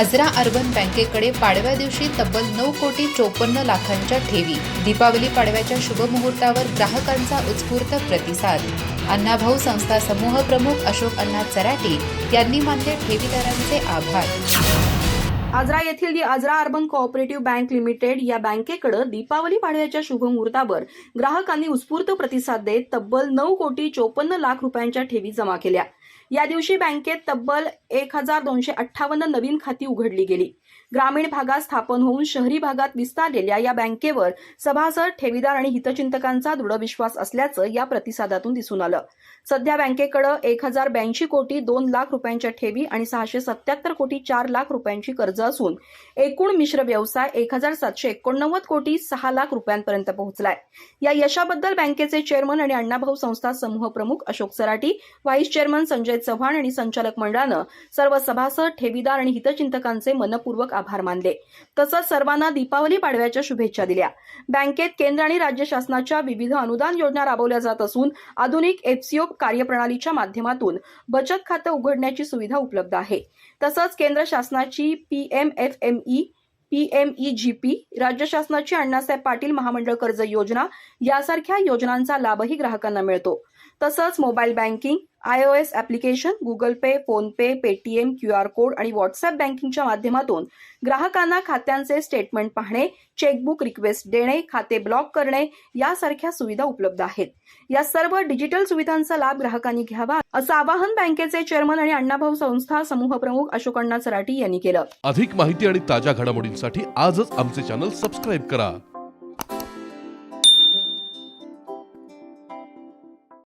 Ajara urban बँकेकडे पाडव्या दिवशी तब्बल नऊ कोटी चोपन्न लाखांच्या ठेवी. दीपावली पाडव्याच्या शुभमुहूर्तावर ग्राहकांचा उत्स्फूर्त प्रतिसाद. अण्णाभाऊ संस्था समूह प्रमुख अशोक अण्णा चराटी यांनी मानले ठेवीदारांचे आभार. आजरा येथील the Ajara urban cooperative bank limited या बँकेकडे दीपावली पाडव्याच्या शुभमुहूर्तावर ग्राहकांनी उत्स्फूर्त प्रतिसाद देत तब्बल नऊ कोटी चोपन्न लाख रुपयांच्या ठेवी जमा केल्या. या दिवशी बँकेत तब्बल एक हजार दोनशे अठ्ठावन्न नवीन खाती उघडली गेली. ग्रामीण भागात स्थापन होऊन शहरी भागात विस्तारलेल्या या बँकेवर सभासद ठेवीदार आणि हितचिंतकांचा दृढ विश्वास असल्याचं या प्रतिसादातून दिसून आलं. सध्या बँकेकडे एक हजार ब्याऐंशी कोटी दोन लाख रुपयांच्या ठेवी आणि सहाशे सत्याहत्तर कोटी चार लाख रुपयांची कर्ज असून एकूण मिश्र व्यवसाय एक हजार सातशे एकोणनव्वद कोटी सहा लाख रुपयांपर्यंत पोहोचलाय. या यशाबद्दल बँकेचे चेअरमन आणि अण्णाभाऊ संस्था समूह प्रमुख अशोक सराटी व्हाईस चेअरमन संजय चव्हाण आणि संचालक मंडळानं सर्व सभासद ठेवीदार आणि हितचिंतकांचे मनपूर्वक आभार मानले. तसंच सर्वांना दीपावली पाडव्याच्या शुभेच्छा दिल्या. बँकेत केंद्र आणि राज्य शासनाच्या विविध अनुदान योजना राबवल्या जात असून आधुनिक एफसीओ कार्यप्रणालीच्या माध्यमातून बचत खातं उघडण्याची सुविधा उपलब्ध आहे. तसंच केंद्र शासनाची पीएमएफएमई पीएमईजीपी राज्य शासनाची अण्णासाहेब पाटील महामंडळ कर्ज योजना यासारख्या योजनांचा लाभही ग्राहकांना मिळतो. तसंच mobile banking iOS application Google Pay PhonePe Paytm Q R code आणि व्हॉट्सअप बँकिंगच्या माध्यमातून ग्राहकांना खात्यांचे स्टेटमेंट पाहणे चेकबुक रिक्वेस्ट देणे खाते ब्लॉक करणे यासारख्या सुविधा उपलब्ध आहेत. या सर्व डिजिटल सुविधांचा लाभ ग्राहकांनी घ्यावा असं आवाहन बँकेचे चेअरमन आणि अण्णाभाऊ संस्था समूह प्रमुख अशोक अण्णा सराठी यांनी केलं. अधिक माहिती आणि ताज्या घडामोडींसाठी आजच आमचे चॅनल सबस्क्राईब करा.